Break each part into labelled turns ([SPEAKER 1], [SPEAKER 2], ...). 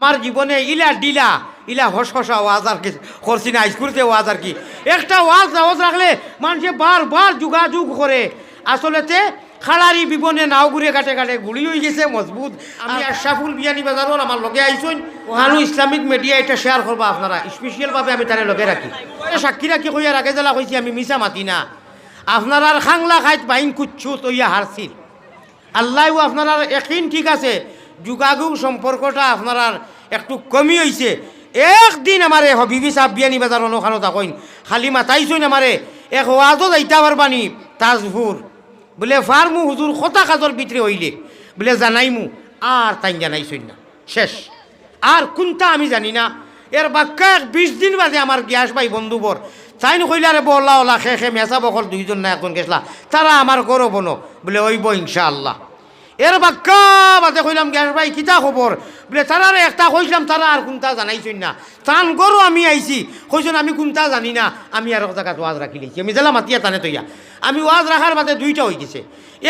[SPEAKER 1] আমার জীবনে ইলা ডিলা ইলা হস হসা ওয়াজ আর কি করছি না স্কুলতে ওয়াজ আর কি। একটা ওয়াজ আওয়াজ রাখলে মানুষে বারবার যোগাযোগ করে। আসলেতে খাড়ারি বিবনে নাও ঘুরে কাটে কাটে গুলি হয়ে গেছে মজবুত। আমি আশাফুল বিয়ানি বাজারর আমার লগে আইসুন ওহানু ইসলামিক মিডিয়া এটা শেয়ার করবা আপনারা। স্পেশালভাবে আমি তারে লগে রাখি। সাক্ষী রাখি কইয়া রাখে জেলা কইছি আমি মিছা মাতি না। আপনার খাংলা খাইত বাইন কুচ্ছু তৈয়া হারছিল। আল্লাহও আপনার একদিন ঠিক আছে যোগাযোগ সম্পর্কটা আপনার একটু কমি হয়েছে একদিন আমারে হবিবি সাহ বিয়ানি বাজার অনুখানো তাকইন খালি মাতাইছইন আমারে, এক ওয়াজও যাইতা পারবানি তাজপুর বলে, ফার্মু হুজুর কতা কাজর ভিতরে হইলে। বলে, জানাইমু, আর তাই জানাইছইন না। শেষ। আর কোনটা আমি জানি না। এর বাক্কা এক বিশ দিন বাদে আমার গ্যাস ভাই বন্ধুবর তাইন কইলা রে বলা, ওলা, খে খে মেসা বকল দুইজন না, একজন গেছলা। তারা আমার করো বনো বলে ওইব ইনশাআল্লাহ। এর বাক্কা কইলাম গ্যাস ভাই কিতা খবর বলে তারারে একটা কইলাম তারা আর কোনটা জানাইছই না? তান গরো আমি আইছি। কইছেন আমি কোনটা জানি না? আমি আর জায়গাত ওয়াজ রাখি লিছি। আমি জেলা মাতিয়া টানে তৈয়া। আমি ওয়াজ রাখার বাদে দুইটা হয়ে গেছে।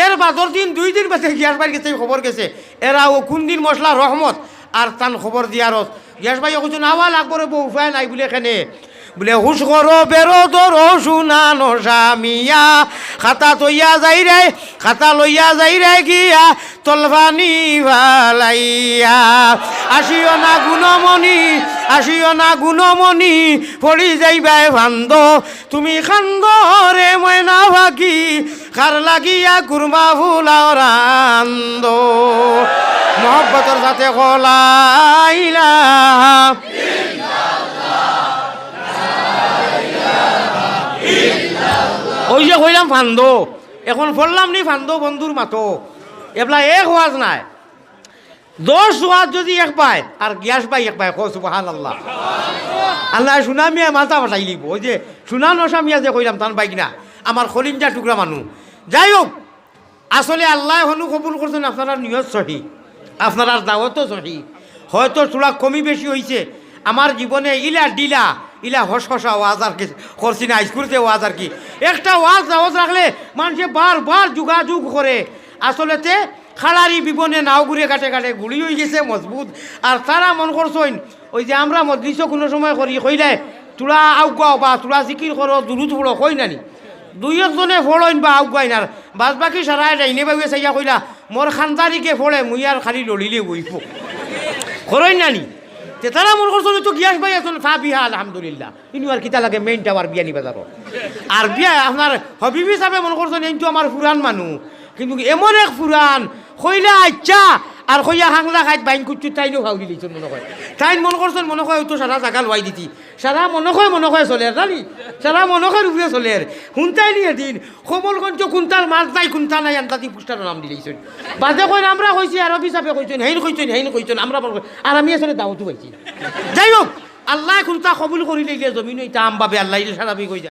[SPEAKER 1] এর বাদর দিন, দুই দিন বাদে গ্যাস ভাই, গেছে খবর গেছে। এরা ও কোন দিন মশলা রহমত আর তান খবর দিয়ারত গ্যাস ভাই কইছেন আওয়া লাগবো রে বউ উপায় নাই বলে এখানে। বলে হুস করো, বেরো দর শুনানো স্বামিয়া খাতা তৈয়া যাই রে, খাতা লইয়া যাই রে গিয়া তলভানি ভালাইয়া। আসিও না গুণমণি, আসিও না গুণমণি, পড়ি যাইবাই ভান্দ। তুমি খান্দ রে ময়না ভাগি খার লাগিয়া কুরমা ফুলাও রান্দ। মহব্বতর সাথে কলাইলা যে ফান্দ। এখন ফললাম নি ফান্দ বন্ধুর মাতো। এবলা এক ওয়াজ নাই। দশ ওয়াজ যদি এক পায় আর গ্যাস পাই এক পায় কস সুবাহান আল্লাহ আল্লাহ শুনা মিয়া মাথা ফাটাই লিব ওই যে শুনা নশা মিয়া যে কইলাম, তান পাই না আমার খলিমজা টুকরা মানুষ যাই হোক আসলে আল্লাহ হনু কবুল করছেন আপনারা নিয়ত সহি। আপনারা দাওয়াতও সহি। হয়তো তোলা কমি বেশি হয়েছে আমার জীবনে ইলা ডিলা ইলা হস হসা ওয়াজ আর কি, করছি না স্কুলতে ওয়াজ আর কি। একটা ওয়াজ আওয়াজ রাখলে মানুষে বারবার যোগাযোগ করে। আসলেতে খাড়ারি বিবনে নাও ঘুরে কাটে কাটে গুলি হয়ে গেছে, মজবুত। আর তারা মন করছেন, ওই যে আমরা মজলিসও কোনো সময় করি কইলে তোরা আউগাও বা তোরা জিকির করো, দুরুদ পড়ো, কই নানি? দুই একজনে ফড়ইন বা আউগাইন আর বাদ বাকি সারাই ডাইনে বাইবে চাইয়া কইলা, মোর খানদারিকে ফড়ে, মুই আর খালি লড়িলে বইব। করই নানি? তে তারা মনে করছ তো গিয়াস ভাই, এখন ফা বিহা, আলহামদুলিল্লাহ। ইনি আর কিতা লাগে মেইন টাওয়ার বিয়ানি বাজারও আর বিয়া আপনার হবিবি হিসাবে মনে করছেন এইটো আমার ফুরান মানুষ কিন্তু এমন এক ফুরান, কইলা আচ্ছা আর কইয়া হাংলা খাইত বাইন কুচ্ছু তাইনও খাওয়া দিলিছেন মনে হয় তাইন মনে করছেন মনে হয় তো সারা জাগা লওয়াই দিতি। সারা মনে হয় মনে হয় চলে জানি সারা মনে হয় রূপে চলে শুনতাই নি এদিন কমলগঞ্জ কুন্তার মাছ নাই কুন্তা নাই। আন্তাতি পুস্টার নাম দিলেছেন বাদে কইন, আমরা কইছি আরব হিসাবে কইছেন, হেইন কইছেন হেইন কইছেন, আমরা। আর আমি আসলে দাওয়াতও পাইছি যাই হোক আল্লাহ কুন্তা কবুল করিলে গিয়ে জমিন ইতা আম বাবে আল্লাহ সারাবি কই